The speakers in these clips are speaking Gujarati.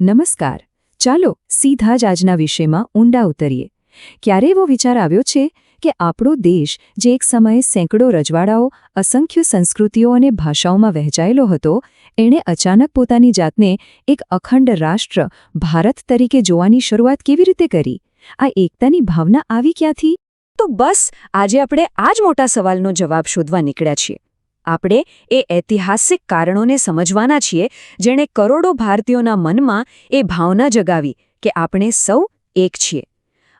નમસ્કાર. ચાલો સીધા જ આજના વિષયમાં ઊંડા ઉતરીએ. ક્યારે એવો વિચાર આવ્યો છે કે આપણો દેશ જે એક સમયે સેંકડો રજવાડાઓ, અસંખ્ય સંસ્કૃતિઓ અને ભાષાઓમાં વહેંચાયેલો હતો, એણે અચાનક પોતાની જાતને એક અખંડ રાષ્ટ્ર, ભારત તરીકે જોવાની શરૂઆત કેવી રીતે કરી? આ એકતાની ભાવના આવી ક્યાંથી? તો બસ, આજે આપણે આ જ મોટા સવાલનો જવાબ શોધવા નીકળ્યા છીએ. આપણે એ ઐતિહાસિક કારણોને સમજવાના છીએ, જેણે કરોડો ભારતીયોના મનમાં એ ભાવના જગાવી કે આપણે સૌ એક છીએ.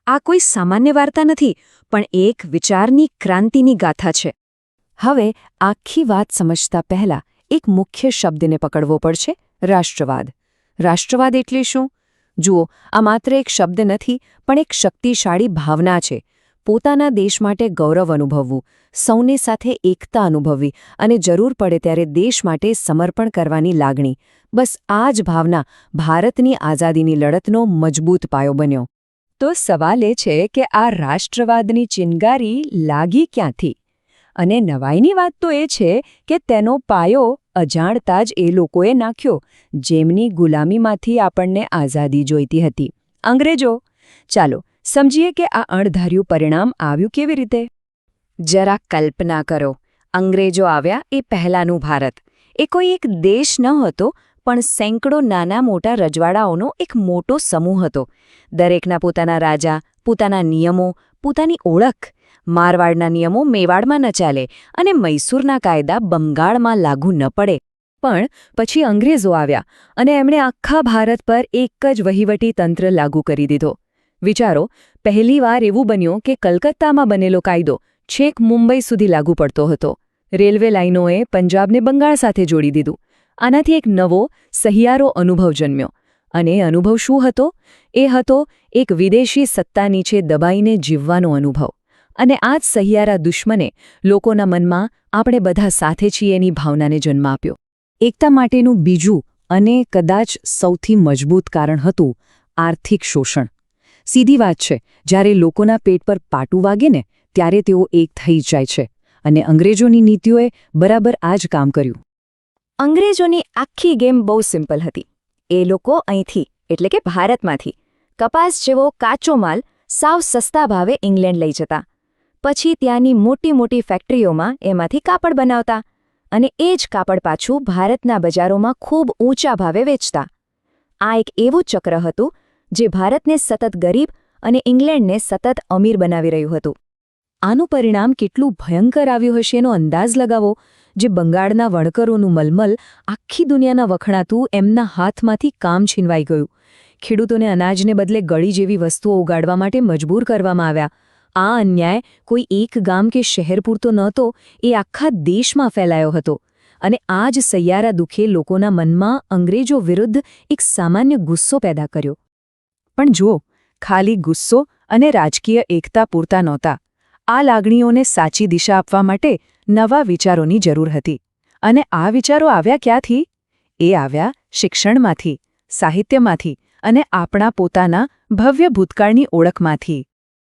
આ કોઈ સામાન્ય વાર્તા નથી, પણ એક વિચારની ક્રાંતિની ગાથા છે. હવે આખી વાત સમજતા પહેલા એક મુખ્ય શબ્દને પકડવો પડશે, રાષ્ટ્રવાદ. રાષ્ટ્રવાદ એટલે શું? જુઓ, આ માત્ર એક શબ્દ નથી, પણ એક શક્તિશાળી ભાવના છે. પોતાના દેશ માટે ગૌરવ અનુભવવું, સૌને સાથે એકતા અનુભવવી અને જરૂર પડે ત્યારે દેશ માટે સમર્પણ કરવાની લાગણી. બસ આ જ ભાવના ભારતની આઝાદીની લડતનો મજબૂત પાયો બન્યો. તો સવાલ એ છે કે આ રાષ્ટ્રવાદની ચિનગારી લાગી ક્યાંથી? અને નવાઈની વાત તો એ છે કે તેનો પાયો અજાણતા જ એ લોકોએ નાખ્યો, જેમની ગુલામીમાંથી આપણને આઝાદી જોઈતી હતી. અંગ્રેજો, ચાલો સમજીએ કે આ અણધાર્યું પરિણામ આવ્યું કેવી રીતે? જરા કલ્પના કરો, અંગ્રેજો આવ્યા એ પહેલાંનું ભારત. એ કોઈ એક દેશ ન હતો, પણ સેંકડો નાના મોટા રજવાડાઓનો એક મોટો સમૂહ હતો. દરેકના પોતાના રાજા, પોતાના નિયમો, પોતાની ઓળખ. મારવાડના નિયમો મેવાડમાં ન ચાલે અને મૈસૂરના કાયદા બંગાળમાં લાગુ ન પડે. પણ પછી અંગ્રેજો આવ્યા અને એમણે આખા ભારત પર એક જ વહીવટી તંત્ર લાગુ કરી દીધો. વિચારો પહેલીવાર એવું બન્યું કે કલકત્તામાં બનેલો કાયદો છેક મુંબઈ સુધી લાગુ પડતો હતો. રેલવે લાઇનોએ પંજાબને બંગાળ સાથે જોડી દીધું. આનાથી એક નવો, સહિયારો અનુભવ જન્મ્યો. અને અનુભવ શું હતો? એ હતો એક વિદેશી સત્તા નીચે દબાઈને જીવવાનો અનુભવ. અને આ જ સહિયારા દુશ્મને લોકોના મનમાં આપણે બધા સાથે છીએ એની ભાવનાને જન્મ આપ્યો. એકતા માટેનું બીજું અને કદાચ સૌથી મજબૂત કારણ હતું આર્થિક શોષણ. સીધી વાત છે, જ્યારે લોકોના પેટ પર પાટું વાગે ને, ત્યારે તેઓ એક થઈ જાય છે. અને અંગ્રેજોની નીતિઓએ બરાબર આ જ કામ કર્યું. અંગ્રેજોની આખી ગેમ બહુ સિમ્પલ હતી. એ લોકો અહીંથી, એટલે કે ભારતમાંથી, કપાસ જેવો કાચો માલ સાવ સસ્તા ભાવે ઇંગ્લેન્ડ લઈ જતા. પછી ત્યાંની મોટી મોટી ફેક્ટરીઓમાં એમાંથી કાપડ બનાવતા. અને એ જ કાપડ પાછું ભારતના બજારોમાં ખૂબ ઊંચા ભાવે વેચતા. આ એક એવું ચક્ર હતું જે ભારતને સતત ગરીબ અને ઇંગ્લેન્ડને સતત અમીર બનાવી રહ્યું હતું. આનું પરિણામ કેટલું ભયંકર આવ્યું હશે એનો અંદાજ લગાવો, જે બંગાળના વણકરોનું મલમલ આખી દુનિયાના વખણાતું એમના હાથમાંથી કામ છીનવાઈ ગયું. ખેડૂતોને અનાજને બદલે ગળી જેવી વસ્તુઓ ઉગાડવા માટે મજબૂર કરવામાં આવ્યા. આ અન્યાય કોઈ એક ગામ કે શહેર પૂરતો નહોતો, એ આખા દેશમાં ફેલાયો હતો. અને આ જ સૈયારા દુઃખે લોકોના મનમાં અંગ્રેજો વિરુદ્ધ એક સામાન્ય ગુસ્સો પેદા કર્યો. પણ જુઓ, ખાલી ગુસ્સો અને રાજકીય એકતા પૂરતા નહોતા. આ લાગણીઓને સાચી દિશા આપવા માટે નવા વિચારોની જરૂર હતી. અને આ વિચારો આવ્યા ક્યાંથી? એ આવ્યા શિક્ષણમાંથી, સાહિત્યમાંથી અને આપણા પોતાના ભવ્ય ભૂતકાળની ઓળખમાંથી.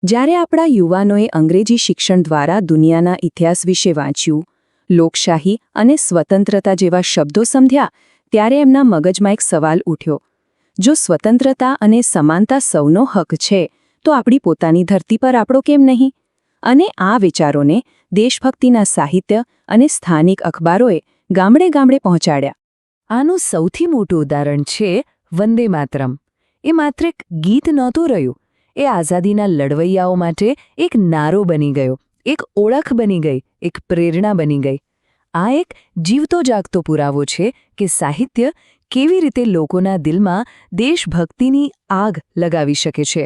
જ્યારે આપણા યુવાનોએ અંગ્રેજી શિક્ષણ દ્વારા દુનિયાના ઇતિહાસ વિશે વાંચ્યું, લોકશાહી અને સ્વતંત્રતા જેવા શબ્દો સમધ્યા ત્યારે એમના મગજમાં એક સવાલ ઉઠ્યો. જો સ્વતંત્રતા અને સમાનતા સૌનો હક છે, તો આપણી પોતાની ધરતી પર આપણો કેમ નહીં? અને આ વિચારોને દેશભક્તિના સાહિત્ય અને સ્થાનિક અખબારોએ ગામડે ગામડે પહોંચાડ્યા. આનું સૌથી મોટું ઉદાહરણ છે વંદે માતરમ. એ માત્ર એક ગીત નહોતું રહ્યું. એ આઝાદીના લડવૈયાઓ માટે એક નારો બની ગયો, એક ઓળખ બની ગઈ, એક પ્રેરણા બની ગઈ. આ એક જીવતો જાગતો પુરાવો છે કે સાહિત્ય કેવી રીતે લોકોના દિલમાં દેશભક્તિની આગ લગાવી શકે છે?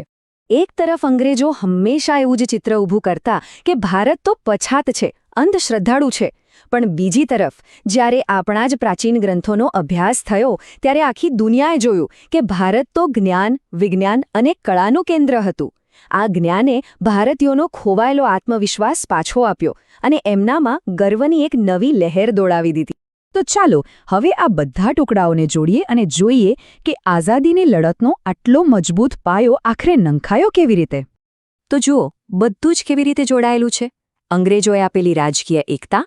એક તરફ અંગ્રેજો હંમેશા એવું જ ચિત્ર ઊભું કરતા કે ભારત તો પછાત છે, અંધશ્રદ્ધાળુ છે. પણ બીજી તરફ, જ્યારે આપણા જ પ્રાચીન ગ્રંથોનો અભ્યાસ થયો, ત્યારે આખી દુનિયાએ જોયું કે ભારત તો જ્ઞાન, વિજ્ઞાન અને કળાનું કેન્દ્ર હતું. આ જ્ઞાને ભારતીયોનો ખોવાયેલો આત્મવિશ્વાસ પાછો આપ્યો અને એમનામાં ગર્વની એક નવી લહેર દોડાવી દીધી. તો ચાલો હવે આ બધા ટુકડાઓને જોડીએ અને જોઈએ કે આઝાદીની લડતનો આટલો મજબૂત પાયો આખરે નંખાયો કેવી રીતે. તો જુઓ, બધું જ કેવી રીતે જોડાયેલું છે. અંગ્રેજોએ આપેલી રાજકીય એકતા,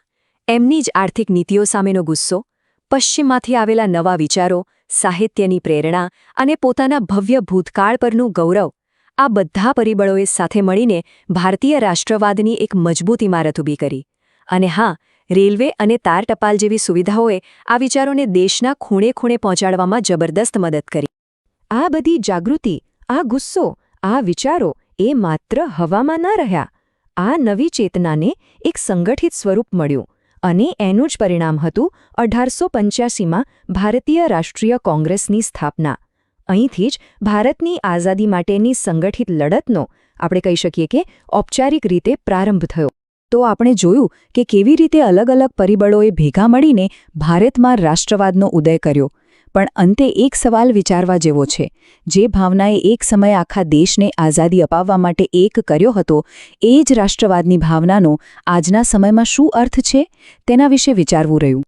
એમની જ આર્થિક નીતિઓ સામેનો ગુસ્સો, પશ્ચિમમાંથી આવેલા નવા વિચારો, સાહિત્યની પ્રેરણા અને પોતાના ભવ્ય ભૂતકાળ પરનું ગૌરવ, આ બધા પરિબળોએ સાથે મળીને ભારતીય રાષ્ટ્રવાદની એક મજબૂત ઇમારત ઊભી કરી. અને હા, રેલવે અને તાર ટપાલ જેવી સુવિધાઓએ આ વિચારોને દેશના ખૂણે ખૂણે પહોંચાડવામાં જબરદસ્ત મદદ કરી. આ બધી જાગૃતિ, આ ગુસ્સો, આ વિચારો એ માત્ર હવામાં ન રહ્યા. આ નવી ચેતનાને એક સંગઠિત સ્વરૂપ મળ્યું અને એનું જ પરિણામ હતું અઢારસો પંચ્યાસીમાં ભારતીય રાષ્ટ્રીય કોંગ્રેસની સ્થાપના. અહીંથી જ ભારતની આઝાદી માટેની સંગઠિત લડતનો આપણે કહી શકીએ કે ઔપચારિક રીતે પ્રારંભ થયો. તો આપણે જોયું કે કેવી રીતે અલગ અલગ પરિબળોએ ભેગા મળીને ભારતમાં રાષ્ટ્રવાદનો ઉદય કર્યો. પણ અંતે એક સવાલ વિચારવા જેવો છે. જે ભાવનાએ એક સમયે આખા દેશને આઝાદી અપાવવા માટે એક કર્યો હતો, એ જ રાષ્ટ્રવાદની ભાવનાનો આજના સમયમાં શું અર્થ છે? તેના વિશે વિચારવું રહ્યું.